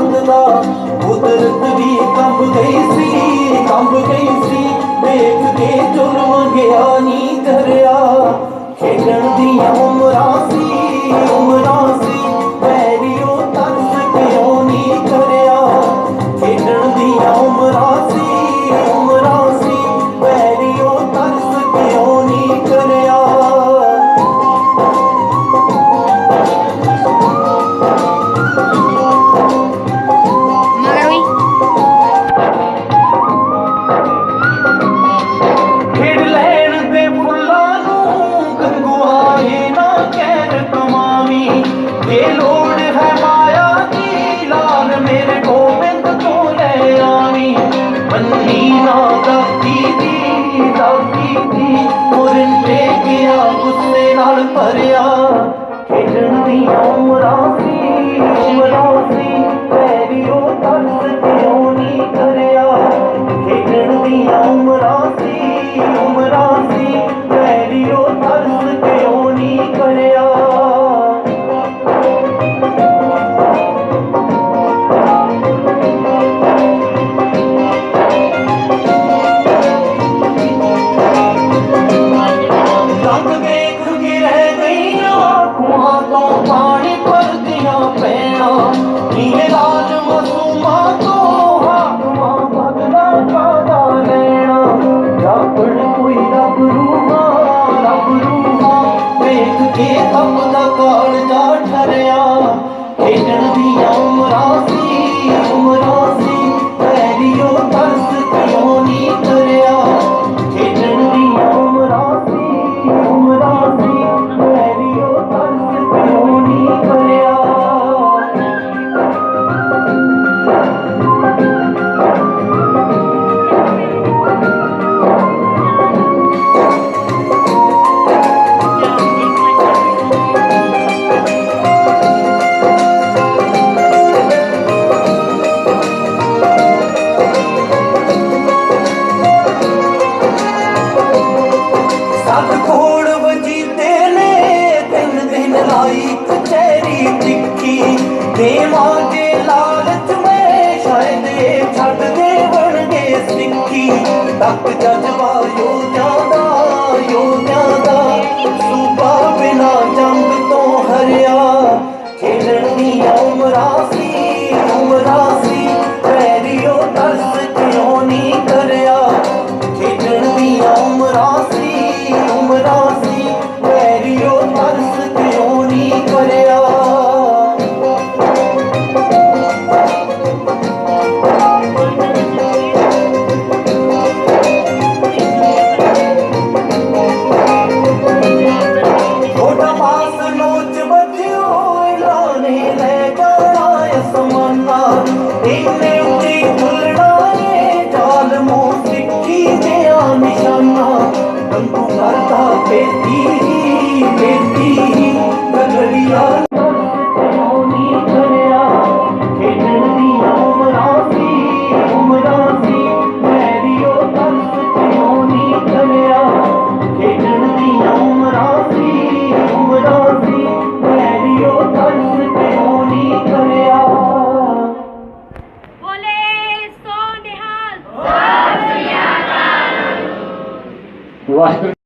ਚਾਂਦਨਾ ਕੁਦਰਤ ਵੀ ਕੰਬ ਗਈ ਸੀ, ਕੰਬ ਗਈ ਸੀ। ਦੇਖ ਕੇ ਜੁਲਮ ਗਿਆ ਨੀ ਕਰਿਆ ਖੇਡਣ ਦੀਆਂ ਉਮਰਾਂ मुझे लोड है माया की लाल मेरे गोविंद को ले आनी बंदी ना दबती दी दबती दी मुरन पे गया गुस्से नाल भरिया खेलण दी उमरां ਇਹ ਕੰਮ ਦਾ ਕਾਲਜਾ ਠਰਿਆ? ਖੇਡਣ ਦੀਆਂ ਉਮਰਾਂ ਸਭ ਕੋੜ ਵਜੀਦੇ ਨੇ, ਤਿੰਨ ਦਿਨ ਲਾਈ ਕਚਹਿਰੀ ਟਿੱਕੀ ਦੇਵਾਂਗੇ ਲਾਲਚ ਮੈਂ, ਸ਼ਾਇਦ ਛੱਡ ਦੇ ਬਣਗੇ ਸਿੱਕੀ ਤੱਕ ਜਜਵਾ ਯੋ ਜਾ ਬੰਦੂ ਕਰਦਾ ਪੇਤੀ ਪੇਤੀ Right.